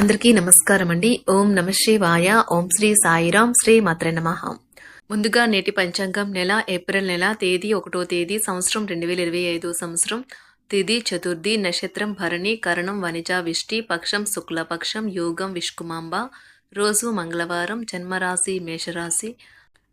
అందరికీ నమస్కారం అండి. ఓం నమ శివాయ. ఓం శ్రీ సాయిరాం. శ్రీ మాత్ర నమ. ముందుగా నేటి పంచాంగం నెల ఏప్రిల్ నెల తేదీ ఒకటో తేదీ సంవత్సరం రెండు వేల ఇరవై ఐదు సంవత్సరం. తిథి చతుర్థి నక్షత్రం భరణి కరణం వనిజ విష్టి పక్షం శుక్లపక్షం యోగం విష్కుమాంబ. రోజు మంగళవారం జన్మరాశి మేషరాశి.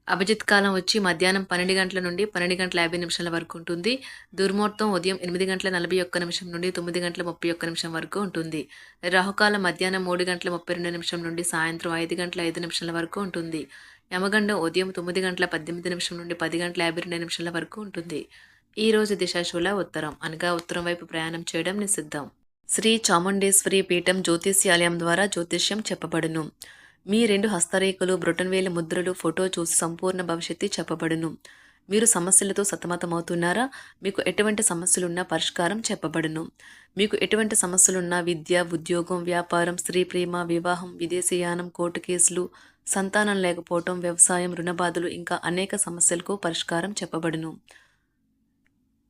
అభిజిత్ కాలం వచ్చి మధ్యాహ్నం పన్నెండు గంటల నుండి పన్నెండు గంటల యాభై నిమిషాల వరకు ఉంటుంది. దుర్ముహూర్తం ఉదయం ఎనిమిది గంటల నలభై ఒక్క నిమిషం నుండి తొమ్మిది గంటల ముప్పై ఒక్క నిమిషం వరకు ఉంటుంది. రాహుకాలం మధ్యాహ్నం మూడు గంటల ముప్పై రెండు నిమిషం నుండి సాయంత్రం ఐదు గంటల ఐదు నిమిషాల వరకు ఉంటుంది. యమగండం ఉదయం తొమ్మిది గంటల పద్దెనిమిది నిమిషం నుండి పది గంటల యాభై రెండు నిమిషాల వరకు ఉంటుంది. ఈ రోజు దిశాశూల ఉత్తరం. అనగా ఉత్తరం వైపు ప్రయాణం చేయడం నిషిద్ధం. శ్రీ చాముండేశ్వరి పీఠం జ్యోతిష్యాలయం ద్వారా జ్యోతిష్యం చెప్పబడును. మీ రెండు హస్తరేఖలు బ్రొటన్వేల ముద్రలు ఫోటో చూసి సంపూర్ణ భవిష్యత్తు చెప్పబడును. మీరు సమస్యలతో సతమతమవుతున్నారా? మీకు ఎటువంటి సమస్యలున్నా పరిష్కారం చెప్పబడును. మీకు ఎటువంటి సమస్యలున్నా విద్య ఉద్యోగం వ్యాపారం స్త్రీ ప్రేమ వివాహం విదేశీయానం కోర్టు కేసులు సంతానం లేకపోవటం వ్యవసాయం రుణబాధలు ఇంకా అనేక సమస్యలకు పరిష్కారం చెప్పబడును.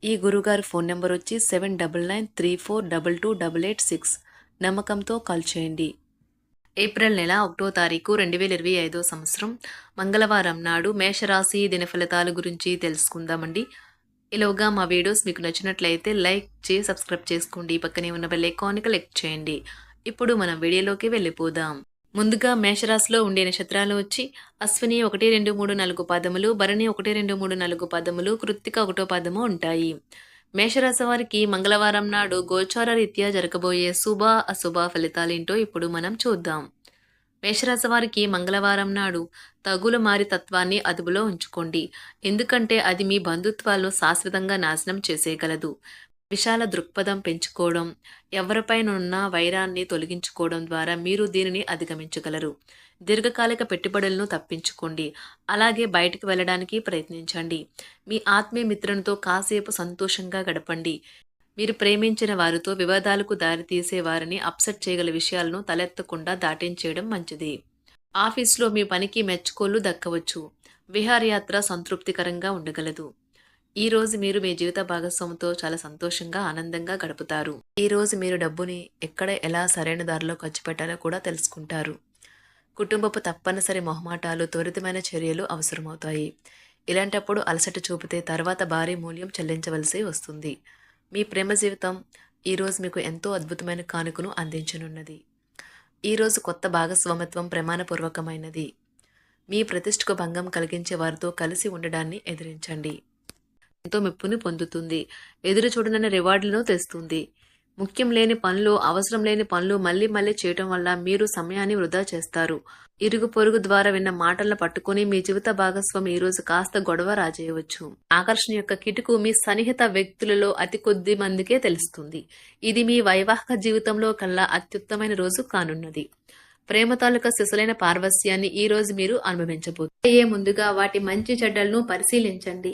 ఈ గురుగారి ఫోన్ నెంబర్ వచ్చి seven double nine three four double two double eight six. నమ్మకంతో కాల్ చేయండి. ఏప్రిల్ నెల ఒకటో తారీఖు రెండు వేల ఇరవై ఐదో సంవత్సరం మంగళవారం నాడు మేషరాశి దిన ఫలితాల గురించి తెలుసుకుందామండి. ఇలాగా మా వీడియోస్ మీకు నచ్చినట్లయితే లైక్ చేసి సబ్స్క్రైబ్ చేసుకోండి. పక్కనే ఉన్న బెల్ ఐకాన్ని క్లిక్ చేయండి. ఇప్పుడు మనం వీడియోలోకి వెళ్ళిపోదాం. ముందుగా మేషరాశిలో ఉండే నక్షత్రాలు వచ్చి అశ్విని ఒకటి రెండు మూడు నాలుగు పదములు భరణి ఒకటి రెండు మూడు నాలుగు పదములు కృత్తిక ఒకటో పదము ఉంటాయి. మేషరాశి వారికి మంగళవారం నాడు గోచార రీత్యా జరగబోయే శుభ అశుభ ఫలితాలేంటో ఇప్పుడు మనం చూద్దాం. మేషరాశి వారికి మంగళవారం నాడు తగులు మారి తత్వాన్ని అదుపులో ఉంచుకోండి. ఎందుకంటే అది మీ బంధుత్వాలను శాశ్వతంగా నాశనం చేసేయగలదు. విశాల దృక్పథం పెంచుకోవడం ఎవరిపైనున్న వైరాన్ని తొలగించుకోవడం ద్వారా మీరు దీనిని అధిగమించగలరు. దీర్ఘకాలిక పెట్టుబడులను తప్పించుకోండి. అలాగే బయటకు వెళ్ళడానికి ప్రయత్నించండి. మీ ఆత్మీయ మిత్రునితో కాసేపు సంతోషంగా గడపండి. మీరు ప్రేమించిన వారితో వివాదాలకు దారితీసే వారిని అప్సెట్ చేయగల విషయాలను తలెత్తకుండా దాటించేయడం మంచిది. ఆఫీస్లో మీ పనికి మెచ్చుకోలు దక్కవచ్చు. విహారయాత్ర సంతృప్తికరంగా ఉండగలదు. ఈ రోజు మీరు మీ జీవిత భాగస్వామితో చాలా సంతోషంగా ఆనందంగా గడుపుతారు. ఈ రోజు మీరు డబ్బుని ఎక్కడ ఎలా సరైన దారిలో ఖర్చు పెట్టాలో కూడా తెలుసుకుంటారు. కుటుంబపు తప్పనిసరి మొహమాటాలు త్వరితమైన చర్యలు అవసరమవుతాయి. ఇలాంటప్పుడు అలసట చూపితే తర్వాత భారీ మూల్యం చెల్లించవలసి వస్తుంది. మీ ప్రేమ జీవితం ఈరోజు మీకు ఎంతో అద్భుతమైన కానుకను అందించనున్నది. ఈరోజు కొత్త భాగస్వామిత్వం ప్రమాణపూర్వకమైనది. మీ ప్రతిష్టకు భంగం కలిగించే వారితో కలిసి ఉండడాన్ని ఎదిరించండి. ఎంతో మెప్పుని పొందుతుంది. ఎదురు చూడనన్న రివార్డులను తెస్తుంది. ముఖ్యం లేని పనులు అవసరం లేని పనులు మళ్ళీ మళ్ళీ చేయటం వల్ల మీరు సమయాన్ని వృధా చేస్తారు. ఇరుగు పొరుగు ద్వారా విన్న మాటలను పట్టుకుని మీ జీవిత భాగస్వామి ఈ రోజు కాస్త గొడవ రాజేయవచ్చు. ఆకర్షణ యొక్క కిటుకు మీ సన్నిహిత వ్యక్తులలో అతి కొద్ది మందికే తెలుస్తుంది. ఇది మీ వైవాహిక జీవితంలో కల్లా అత్యుత్తమైన రోజు కానున్నది. ప్రేమ తాలూకా సిసలైన పార్వస్యాన్ని ఈ రోజు మీరు అనుభవించబోతున్నారు ముందుగా వాటి మంచి చెడ్డలను పరిశీలించండి.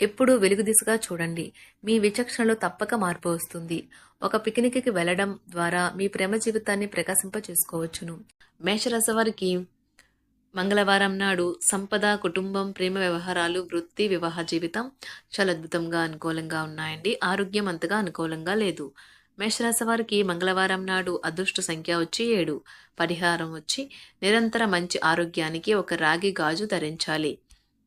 ఎప్పుడూ వెలుగు దిశగా చూడండి. మీ విచక్షణలో తప్పక మార్పు వస్తుంది. ఒక పిక్నిక్కి వెళ్ళడం ద్వారా మీ ప్రేమ జీవితాన్ని ప్రకాశింప చేసుకోవచ్చును మేషరాశి వారికి మంగళవారం నాడు సంపద కుటుంబం ప్రేమ వ్యవహారాలు వృత్తి వివాహ జీవితం చాలా అద్భుతంగా అనుకూలంగా ఉన్నాయండి. ఆరోగ్యం అంతగా అనుకూలంగా లేదు. మేషరాశి వారికి మంగళవారం నాడు అదృష్ట సంఖ్య వచ్చి ఏడు. పరిహారం వచ్చి నిరంతర మంచి ఆరోగ్యానికి ఒక రాగి గాజు ధరించాలి.